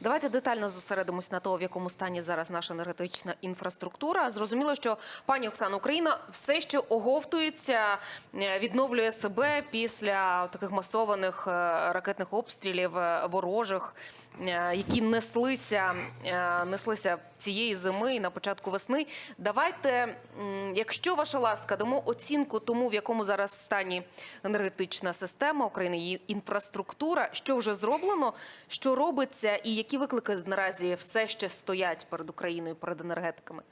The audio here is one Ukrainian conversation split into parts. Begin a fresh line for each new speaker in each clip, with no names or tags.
Давайте детально зосередимось на того, в якому стані зараз наша енергетична інфраструктура. Зрозуміло, що пані Оксана Україна все ще оговтується, е, відновлює себе після таких масованих е, ракетних обстрілів е, ворожих, які неслися, неслися цієї зими і на початку весни. Давайте, якщо ваша ласка, дамо оцінку тому, в якому зараз стані енергетична система України, її інфраструктура, що вже зроблено, що робиться, і які виклики наразі все ще стоять перед Україною, перед енергетиками.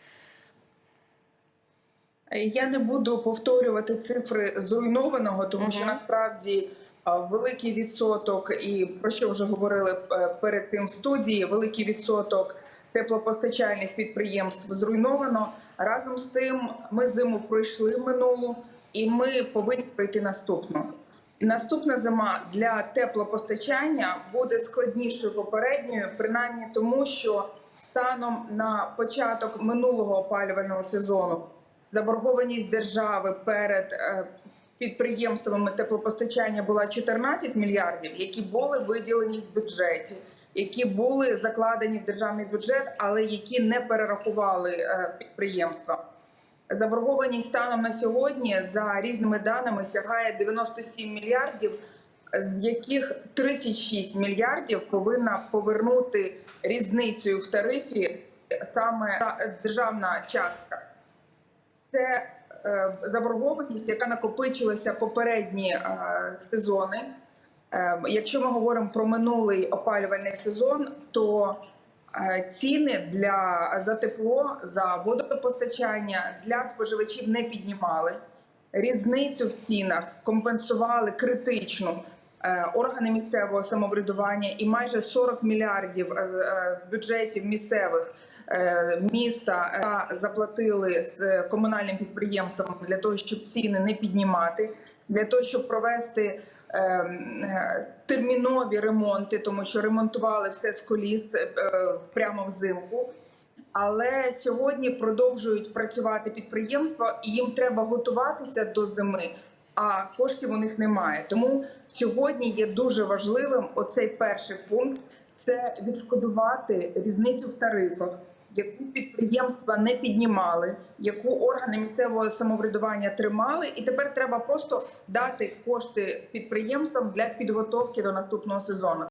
Я не буду повторювати цифри зруйнованого, тому що насправді великий відсоток, і про що вже говорили е, перед цим в студії, великий відсоток теплопостачальних підприємств зруйновано. Разом з тим, ми зиму пройшли минулу, і ми повинні пройти наступну. Наступна зима для теплопостачання буде складнішою попередньою, принаймні тому, що станом на початок минулого опалювального сезону заборгованість держави перед е, підприємствами теплопостачання була 14 мільярдів, які були виділені в бюджеті, які були закладені в державний бюджет, але які не перерахували е, підприємства. Заборгованість станом на сьогодні за різними даними сягає 97 мільярдів, з яких 36 мільярдів повинна повернути різницею в тарифі саме державна частка. Це е, заборгованість, яка накопичилася попередні е, сезони. Е, якщо ми говоримо про минулий опалювальний сезон, то ціни для за тепло, за водопостачання для споживачів не піднімали. Різницю в цінах компенсували критичну е, органи місцевого самоврядування і майже 40 мільярдів з, е, бюджетів місцевих е, міста е, заплатили з комунальним підприємством для того, щоб ціни не піднімати, для того, щоб провести е, е, термінові ремонти, тому що ремонтували все з коліс е, прямо взимку. Але сьогодні продовжують працювати підприємства, і їм треба готуватися до зими. А коштів у них немає. Тому сьогодні є дуже важливим оцей перший пункт це відшкодувати різницю в тарифах, яку підприємства не піднімали, яку органи місцевого самоврядування тримали, і тепер треба просто дати кошти підприємствам для підготовки до наступного сезону.